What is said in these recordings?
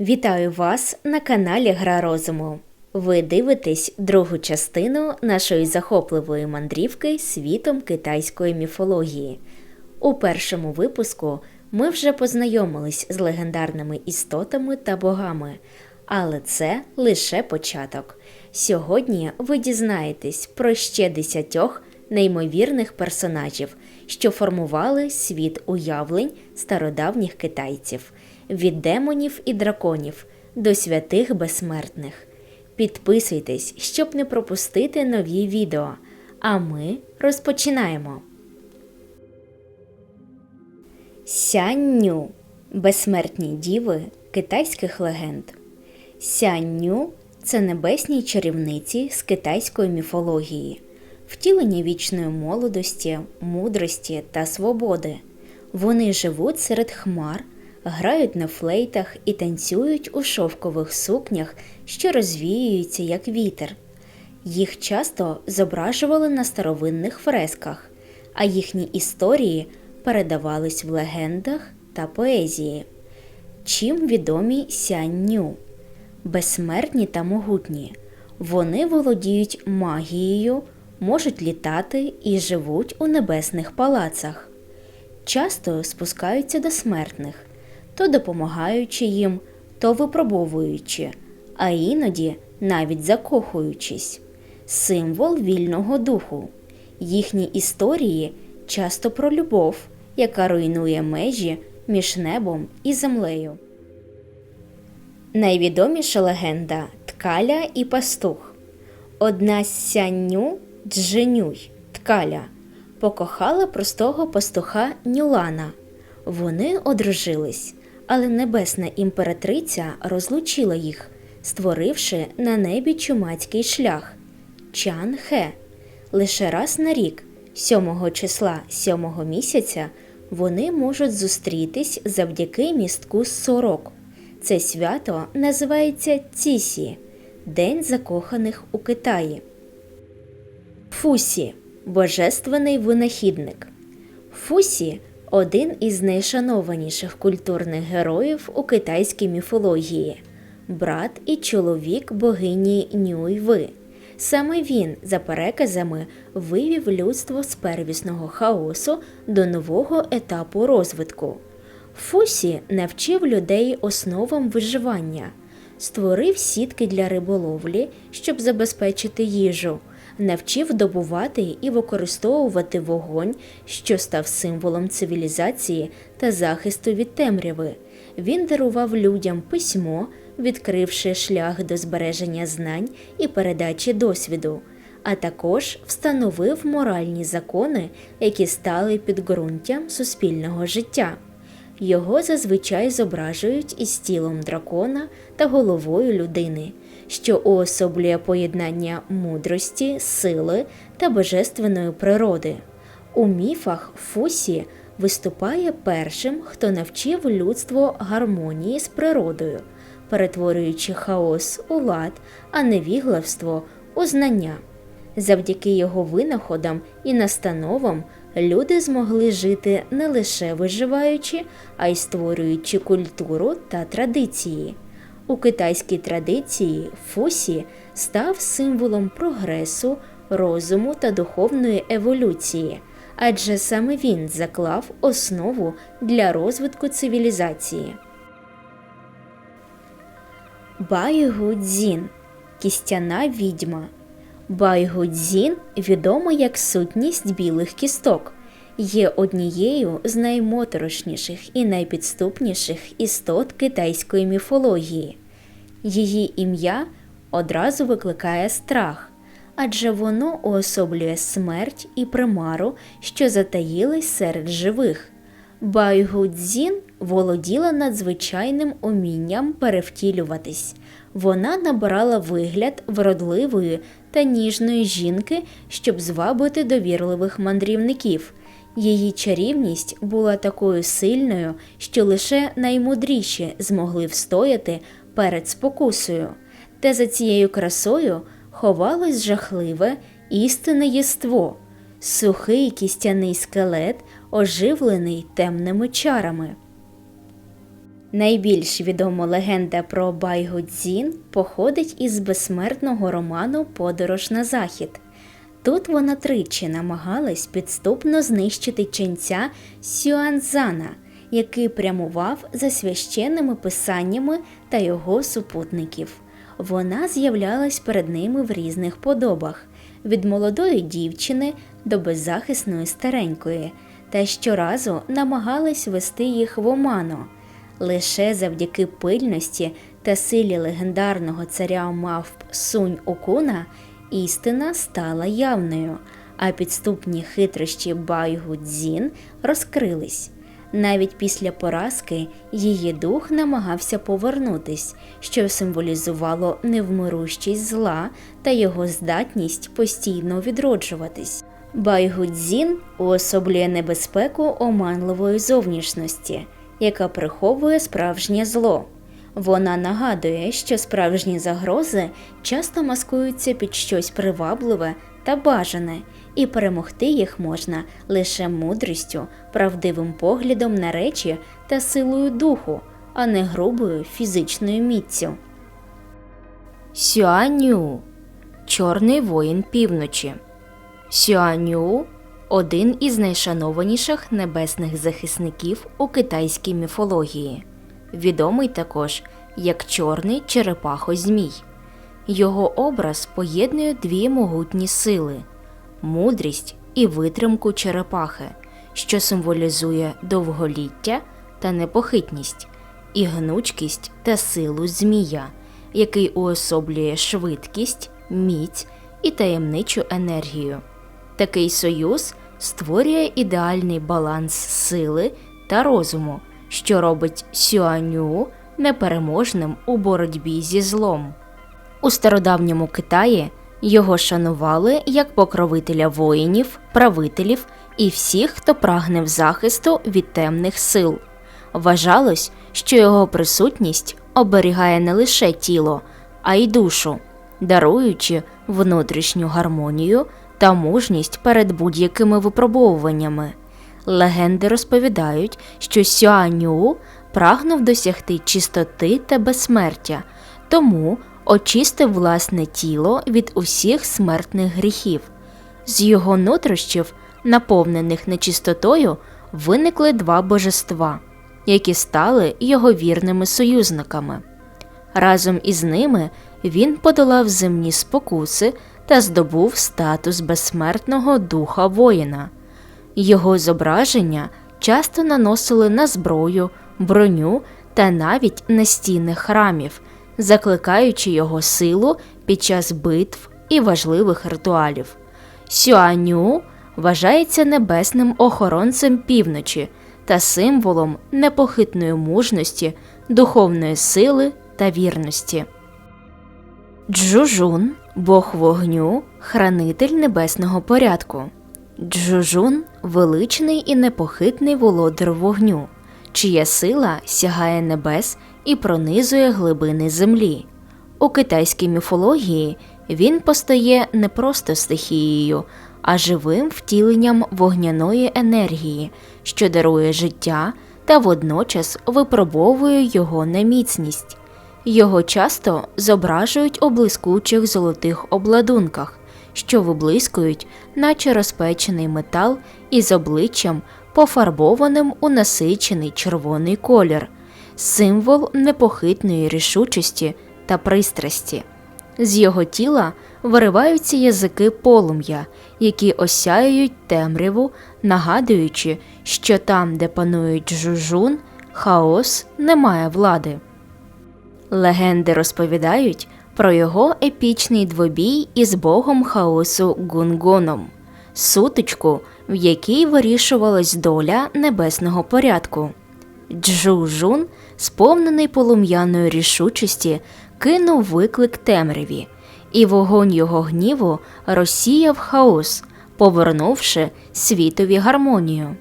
Вітаю вас на каналі Гра Розуму. Ви дивитесь другу частину нашої захопливої мандрівки світом китайської міфології. У першому випуску ми вже познайомились з легендарними істотами та богами, але це лише початок. Сьогодні ви дізнаєтесь про ще десятьох неймовірних персонажів, що формували світ уявлень стародавніх китайців від демонів і драконів до святих безсмертних. Підписуйтесь, щоб не пропустити нові відео. А ми розпочинаємо. Сянню безсмертні діви китайських легенд. Сянню це небесні чарівниці з китайської міфології, втілення вічної молодості, мудрості та свободи. Вони живуть серед хмар, грають на флейтах і танцюють у шовкових сукнях, що розвіюються як вітер. Їх часто зображували на старовинних фресках, а їхні історії передавались в легендах та поезії. Чим відомі сянню? Безсмертні та могутні. Вони володіють магією, можуть літати і живуть у небесних палацах. Часто спускаються до смертних, то допомагаючи їм, то випробовуючи, а іноді навіть закохуючись. Символ вільного духу. Їхні історії часто про любов, яка руйнує межі між небом і землею. Найвідоміша легенда Ткаля і пастух. Одна сянню Дженюй Ткаля покохала простого пастуха Нюлана. Вони одружились, але небесна імператриця розлучила їх, створивши на небі чумацький шлях Чан Хе. Лише раз на рік, 7 числа 7 місяця, вони можуть зустрітись завдяки містку сорок. Це свято називається Цісі День закоханих у Китаї. Фусі божественний винахідник. Фусі один із найшанованіших культурних героїв у китайській міфології, брат і чоловік богині Нюйви. Саме він, за переказами, вивів людство з первісного хаосу до нового етапу розвитку. Фусі навчив людей основам виживання, створив сітки для риболовлі, щоб забезпечити їжу, навчив добувати і використовувати вогонь, що став символом цивілізації та захисту від темряви. Він дарував людям письмо, відкривши шлях до збереження знань і передачі досвіду, а також встановив моральні закони, які стали підґрунтям суспільного життя. Його зазвичай зображують із тілом дракона та головою людини, що уособлює поєднання мудрості, сили та божественної природи. У міфах Фусі виступає першим, хто навчив людство гармонії з природою, перетворюючи хаос у лад, а невіглавство у знання. Завдяки його винаходам і настановам люди змогли жити не лише виживаючи, а й створюючи культуру та традиції. У китайській традиції Фусі став символом прогресу, розуму та духовної еволюції, адже саме він заклав основу для розвитку цивілізації. Байгудзін кістяна відьма. Байгудзін відома як сутність білих кісток, є однією з наймоторошніших і найпідступніших істот китайської міфології. Її ім'я одразу викликає страх, адже воно уособлює смерть і примару, що затаїлись серед живих. Байгудзін володіла надзвичайним умінням перевтілюватись. Вона набирала вигляд вродливої та ніжної жінки, щоб звабити довірливих мандрівників. Її чарівність була такою сильною, що лише наймудріші змогли встояти перед спокусою, та за цією красою ховалось жахливе істинне єство, сухий кістяний скелет, оживлений темними чарами. Найбільш відома легенда про Байгудзін походить із безсмертного роману Подорож на захід. Тут вона тричі намагалась підступно знищити ченця Сюанзана, який прямував за священними писаннями та його супутників. Вона з'являлась перед ними в різних подобах від молодої дівчини до беззахисної старенької, та щоразу намагалась вести їх в оману. Лише завдяки пильності та силі легендарного царя мавп Сунь Окуна істина стала явною, а підступні хитрощі Байгу Цзін розкрились. Навіть після поразки її дух намагався повернутись, що символізувало невмирущість зла та його здатність постійно відроджуватись. Байгудзін уособлює небезпеку оманливої зовнішності, яка приховує справжнє зло. Вона нагадує, що справжні загрози часто маскуються під щось привабливе та бажане, і перемогти їх можна лише мудрістю, правдивим поглядом на речі та силою духу, а не грубою фізичною міцю. Сюаню Чорний воїн півночі. Сюаню один із найшанованіших небесних захисників у китайській міфології, відомий також як чорний черепахо-змій. Його образ поєднує дві могутні сили мудрість і витримку черепахи, що символізує довголіття та непохитність, і гнучкість та силу змія, який уособлює швидкість, міць і таємничу енергію. Такий союз створює ідеальний баланс сили та розуму, що робить Сюаню непереможним у боротьбі зі злом. У стародавньому Китаї його шанували як покровителя воїнів, правителів і всіх, хто прагне захисту від темних сил. Вважалось, що його присутність оберігає не лише тіло, а й душу, даруючи внутрішню гармонію та мужність перед будь-якими випробовуваннями. Легенди розповідають, що Сюаню прагнув досягти чистоти та безсмертя, тому очистив власне тіло від усіх смертних гріхів. З його нутрощів, наповнених нечистотою, виникли два божества, які стали його вірними союзниками. Разом із ними він подолав земні спокуси та здобув статус безсмертного духа воїна. Його зображення часто наносили на зброю, броню та навіть на стіни храмів, закликаючи його силу під час битв і важливих ритуалів. Сюаню вважається небесним охоронцем півночі та символом непохитної мужності, духовної сили та вірності. Джужун бог вогню, хранитель небесного порядку. Джужун величний і непохитний володар вогню, чия сила сягає небес і пронизує глибини землі. У китайській міфології він постає не просто стихією, а живим втіленням вогняної енергії, що дарує життя та водночас випробовує його на міцність. Його часто зображують у блискучих золотих обладунках, що виблискують, наче розпечений метал із обличчям, пофарбованим у насичений червоний колір, символ непохитної рішучості та пристрасті. З його тіла вириваються язики полум'я, які осяюють темряву, нагадуючи, що там, де панують жужун, хаос не має влади. Легенди розповідають про його епічний двобій із богом хаосу Гунгоном, сутичку, в якій вирішувалась доля небесного порядку. Джу-жун, сповнений полум'яною рішучості, кинув виклик темряві, і вогонь його гніву розсіяв хаос, повернувши світові гармонію.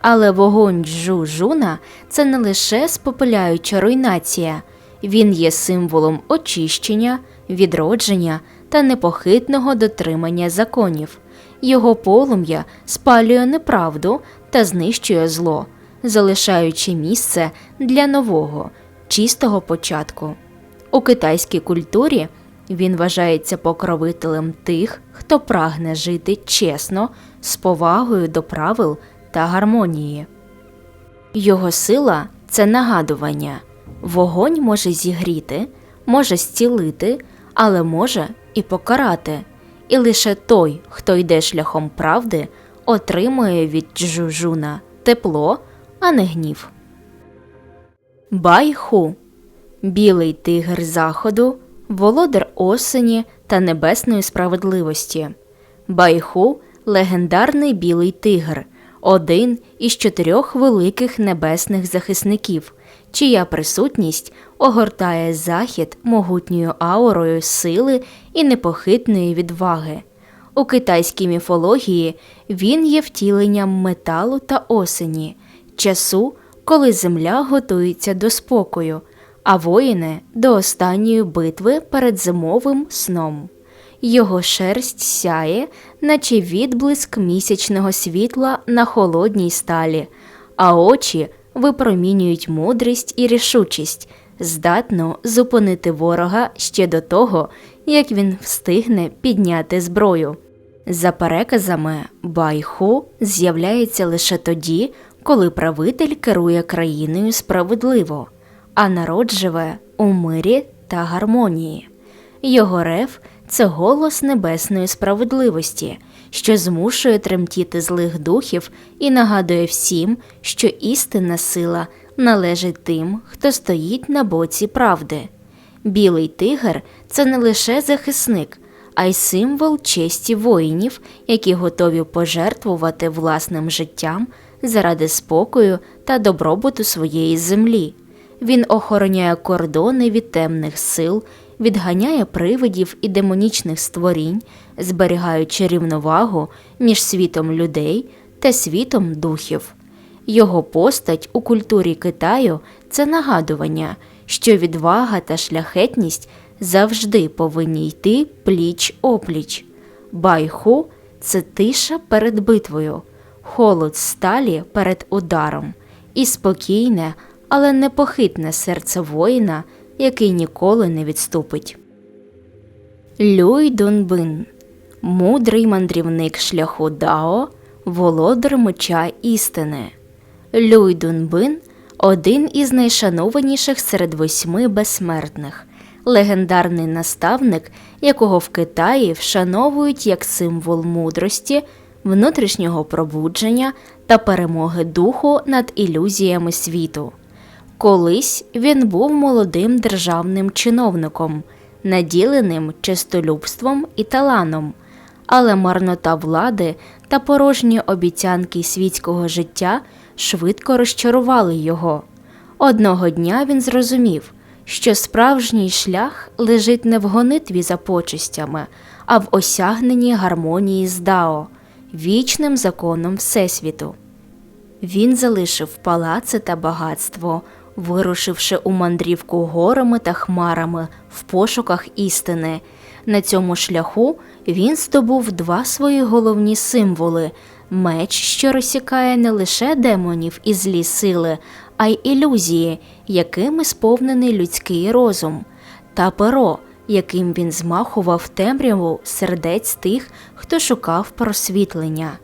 Але вогонь Джу-жуна – це не лише спопиляюча руйнація. Він є символом очищення, відродження та непохитного дотримання законів. Його полум'я спалює неправду та знищує зло, залишаючи місце для нового, чистого початку. У китайській культурі він вважається покровителем тих, хто прагне жити чесно, з повагою до правил та гармонії. Його сила це нагадування. Вогонь може зігріти, може зцілити, але може і покарати. І лише той, хто йде шляхом правди, отримує від Джужуна тепло, а не гнів. Байху білий тигр заходу, володар осені та небесної справедливості. Байху легендарний білий тигр, один із чотирьох великих небесних захисників, чия присутність огортає захід могутньою аурою сили і непохитної відваги. У китайській міфології він є втіленням металу та осені, часу, коли земля готується до спокою, а воїни до останньої битви перед зимовим сном. Його шерсть сяє, наче відблиск місячного світла на холодній сталі, а очі випромінюють мудрість і рішучість, здатну зупинити ворога ще до того, як він встигне підняти зброю. За переказами, Байху з'являється лише тоді, коли правитель керує країною справедливо, а народ живе у мирі та гармонії. Його рев це голос небесної справедливості, що змушує тремтіти злих духів і нагадує всім, що істинна сила належить тим, хто стоїть на боці правди. Білий тигр це не лише захисник, а й символ честі воїнів, які готові пожертвувати власним життям заради спокою та добробуту своєї землі. Він охороняє кордони від темних сил, відганяє привидів і демонічних створінь, зберігаючи рівновагу між світом людей та світом духів. Його постать у культурі Китаю це нагадування, що відвага та шляхетність завжди повинні йти пліч опліч. Байху це тиша перед битвою, холод сталі перед ударом і спокійне, але непохитне серце воїна, який ніколи не відступить. Люй Дунбин мудрий мандрівник шляху Дао, володар меча істини. Люй Дунбин один із найшанованіших серед восьми безсмертних, легендарний наставник, якого в Китаї вшановують як символ мудрості, внутрішнього пробудження та перемоги духу над ілюзіями світу. Колись він був молодим державним чиновником, наділеним чистолюбством і таланом, але марнота влади та порожні обіцянки світського життя швидко розчарували його. Одного дня він зрозумів, що справжній шлях лежить не в гонитві за почестями, а в осягненні гармонії з Дао, вічним законом Всесвіту. Він залишив палаци та багатство, вирушивши у мандрівку горами та хмарами в пошуках істини. На цьому шляху він здобув два свої головні символи меч, що розсікає не лише демонів і злі сили, а й ілюзії, якими сповнений людський розум, та перо, яким він змахував темряву сердець тих, хто шукав просвітлення.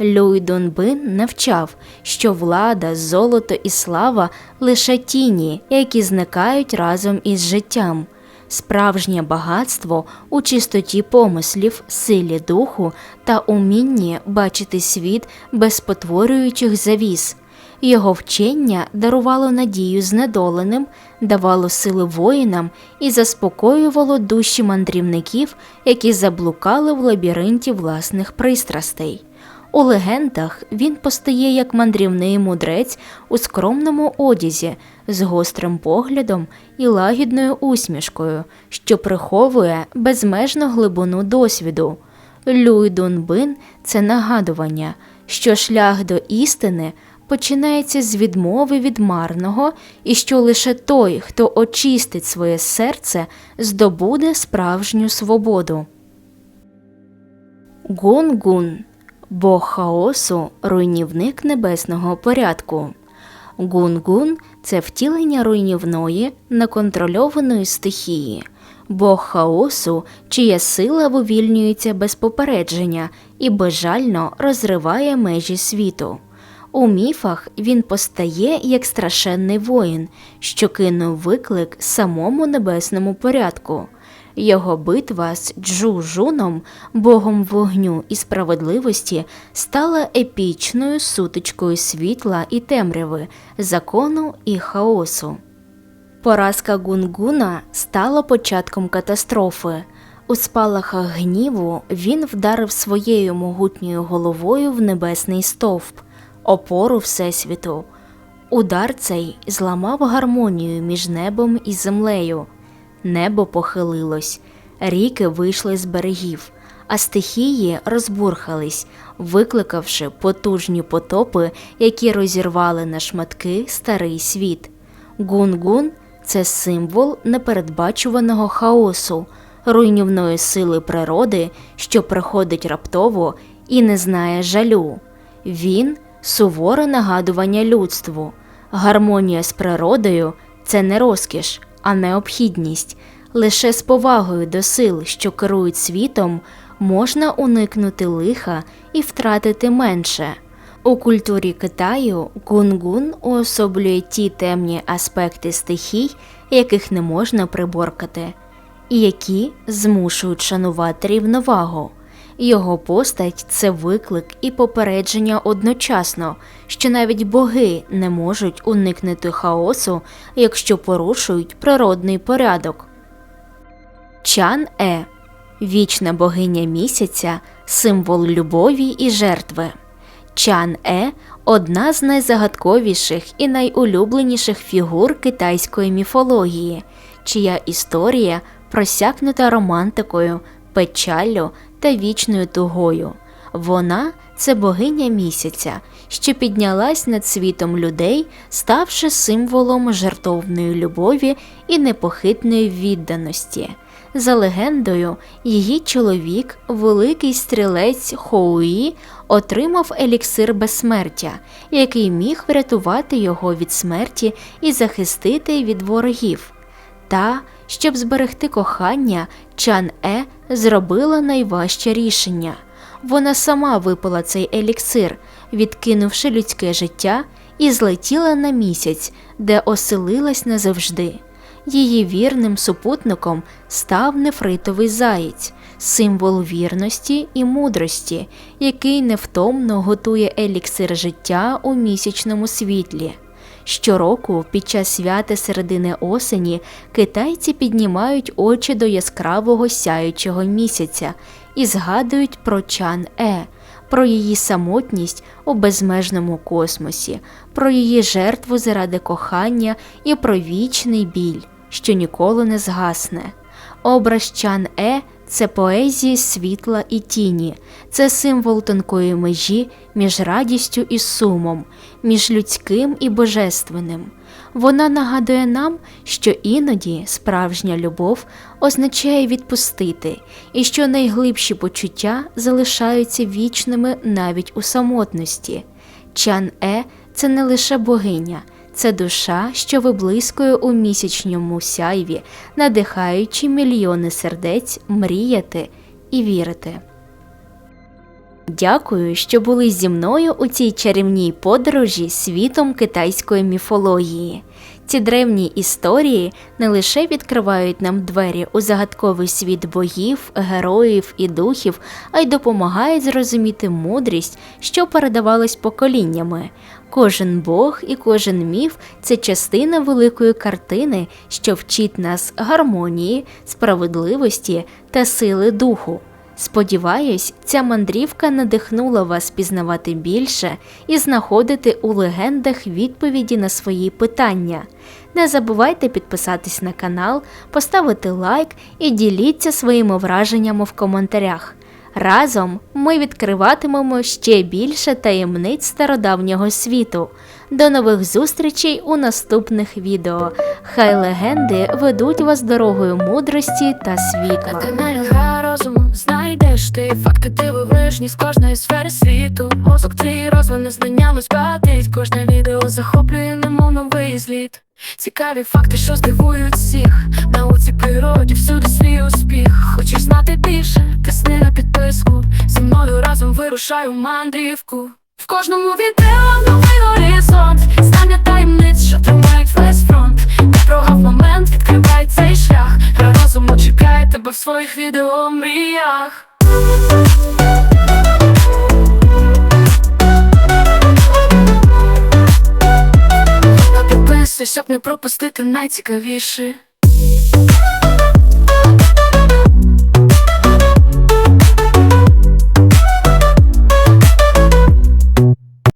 Люй Донбин навчав, що влада, золото і слава лише тіні, які зникають разом із життям. Справжнє багатство у чистоті помислів, силі духу та умінні бачити світ без потворюючих завіс. Його вчення дарувало надію знедоленим, давало сили воїнам і заспокоювало душі мандрівників, які заблукали в лабіринті власних пристрастей. У легендах він постає як мандрівний мудрець у скромному одязі з гострим поглядом і лагідною усмішкою, що приховує безмежну глибину досвіду. Люй Дунбин це нагадування, що шлях до істини починається з відмови від марного, і що лише той, хто очистить своє серце, здобуде справжню свободу. Гун-гун Бог хаосу, руйнівник небесного порядку. Гунгун це втілення руйнівної, неконтрольованої стихії, бог хаосу, чия сила вивільнюється без попередження і безжально розриває межі світу. У міфах він постає як страшенний воїн, що кинув виклик самому небесному порядку. Його битва з Джу-Жуном, богом вогню і справедливості, стала епічною сутичкою світла і темряви, закону і хаосу. Поразка Гунгуна стала початком катастрофи. У спалахах гніву він вдарив своєю могутньою головою в небесний стовп, опору Всесвіту. Удар цей зламав гармонію між небом і землею. Небо похилилось, ріки вийшли з берегів, а стихії розбурхались, викликавши потужні потопи, які розірвали на шматки старий світ. Гун-гун – це символ непередбачуваного хаосу, руйнівної сили природи, що приходить раптово і не знає жалю. Він суворе нагадування людству. Гармонія з природою це не розкіш, а необхідність. Лише з повагою до сил, що керують світом, можна уникнути лиха і втратити менше. У культурі Китаю гунгун уособлює ті темні аспекти стихій, яких не можна приборкати, і які змушують шанувати рівновагу. Його постать це виклик і попередження одночасно, що навіть боги не можуть уникнути хаосу, якщо порушують природний порядок. Чан Е вічна богиня місяця, символ любові і жертви. Чан Е одна з найзагадковіших і найулюбленіших фігур китайської міфології, чия історія просякнута романтикою, печаллю та вічною тугою. Вона це богиня місяця, що піднялась над світом людей, ставши символом жертовної любові і непохитної відданості. За легендою, її чоловік, великий стрілець Хоуї, отримав еліксир безсмертя, який міг врятувати його від смерті і захистити від ворогів. Та, щоб зберегти кохання, Чан Е зробила найважче рішення. Вона сама випила цей еліксир, відкинувши людське життя, і злетіла на місяць, де оселилась назавжди. Її вірним супутником став нефритовий заєць, символ вірності і мудрості, який невтомно готує еліксир життя у місячному світлі. Щороку, під час свята середини осені, китайці піднімають очі до яскравого сяючого місяця і згадують про чан Е, про її самотність у безмежному космосі, про її жертву заради кохання і про вічний біль, що ніколи не згасне. Образ чан Е це поезія світла і тіні, це символ тонкої межі між радістю і сумом, між людським і божественним. Вона нагадує нам, що іноді справжня любов означає відпустити, і що найглибші почуття залишаються вічними навіть у самотності. Чан Е це не лише богиня, це душа, що виблискує у місячному сяйві, надихаючи мільйони сердець мріяти і вірити. Дякую, що були зі мною у цій чарівній подорожі світом китайської міфології. Ці древні історії не лише відкривають нам двері у загадковий світ богів, героїв і духів, а й допомагають зрозуміти мудрість, що передавалась поколіннями. Кожен бог і кожен міф це частина великої картини, що вчить нас гармонії, справедливості та сили духу. Сподіваюсь, ця мандрівка надихнула вас пізнавати більше і знаходити у легендах відповіді на свої питання. Не забувайте підписатись на канал, поставити лайк і діліться своїми враженнями в коментарях. Разом ми відкриватимемо ще більше таємниць стародавнього світу. До нових зустрічей у наступних відео. Хай легенди ведуть вас дорогою мудрості та На світла. каналі Гра розуму знайдеш ти факти ти дивовижні з кожної сфери світу. Мозок твій розвине знаннями збагатить. Кожне відео захоплює, немов новий зліт. Цікаві факти, що здивують всіх. Науці природі всюди свій успіх. Хочеш знати більше? Тисни на підписку. Зі мною разом вирушаю мандрівку. Кожному відео новий горизонт. Знання таємниць, що тримають весь фронт. Не прогав момент, відкривай цей шлях. Гра розуму чекає тебе в своїх відео мріях. Підписуй, щоб не пропустити найцікавіше.